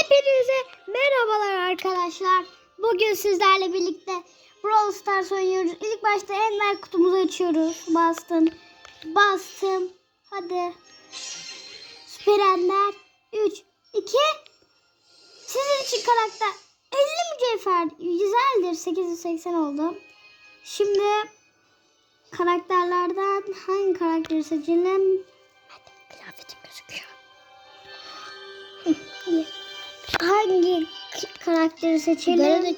Hepinize merhabalar arkadaşlar. Bugün sizlerle birlikte Brawl Stars oynuyoruz. İlk başta enver kutumuzu açıyoruz. Bastım. Bastım. Hadi. Süper Ender. 3, 2. Sizin için karakter 50 mücevher. Güzeldir. 880 oldu. Şimdi karakterlerden hangi karakteri seçelim? Hangi karakteri seçelim?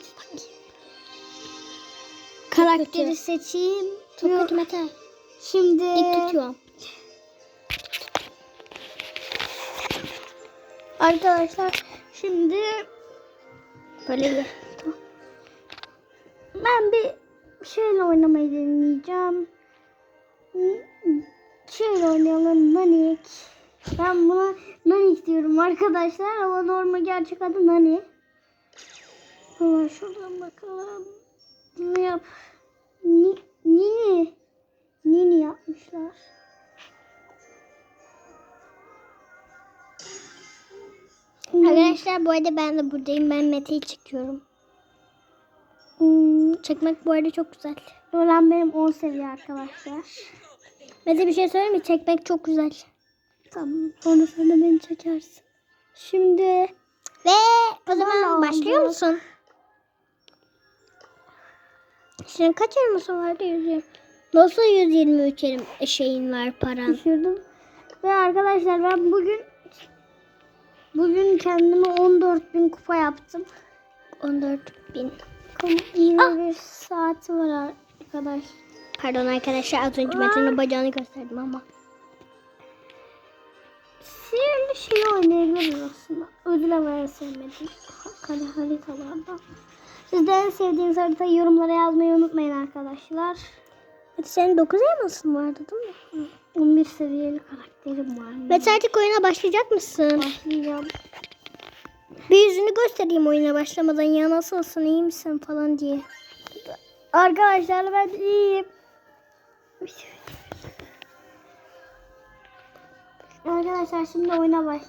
Karakteri kötü. seçeyim. Çok Yok. kötü Mete. Şimdi İlk tutuyorum. arkadaşlar şimdi Böyle iyi. ben bir şeyle oynamayı deneyeceğim. Şeyle oynayalım Nanik. Ben buna Nanik diyorum arkadaşlar ama normal gerçek adı Nani. Hemen şuradan bakalım. Ne yap? Ni, Nini. Nini yapmışlar. Arkadaşlar bu arada ben de buradayım. Ben Mete'yi çekiyorum. Hmm, Çekmek bu arada çok güzel. Öğren benim 10 seviye arkadaşlar. Mete bir şey söyleyeyim mi? Çekmek çok güzel. Tamam. Sonra sen de beni çekersin. Şimdi Ve o zaman Tamam, başlıyor oldu. musun? Senin kaç elmasın vardı? 120. Nasıl 123 elim şeyin var paran? düşürdüm. Ve arkadaşlar ben bugün bugün kendime 14 bin kupa yaptım. 14 bin. Yine Ah! bir saati var arkadaş. Pardon arkadaşlar az önce Mete'nin bacağını gösterdim ama. Sihirli şey oynayabiliriz aslında. Ödül havaya sevmedim. Kare haritalarda. Siz de en sevdiğiniz haritayı yorumlara yazmayı unutmayın arkadaşlar. Mete senin 9 elmasın vardı değil mi? 11 seviyeli karakterim var. Mete artık oyuna başlayacak mısın? Başlayacağım. Bir yüzünü göstereyim oyuna başlamadan ya nasılsın iyi misin falan diye. Arkadaşlar ben iyiyim. Arkadaşlar şimdi oyuna başlayalım.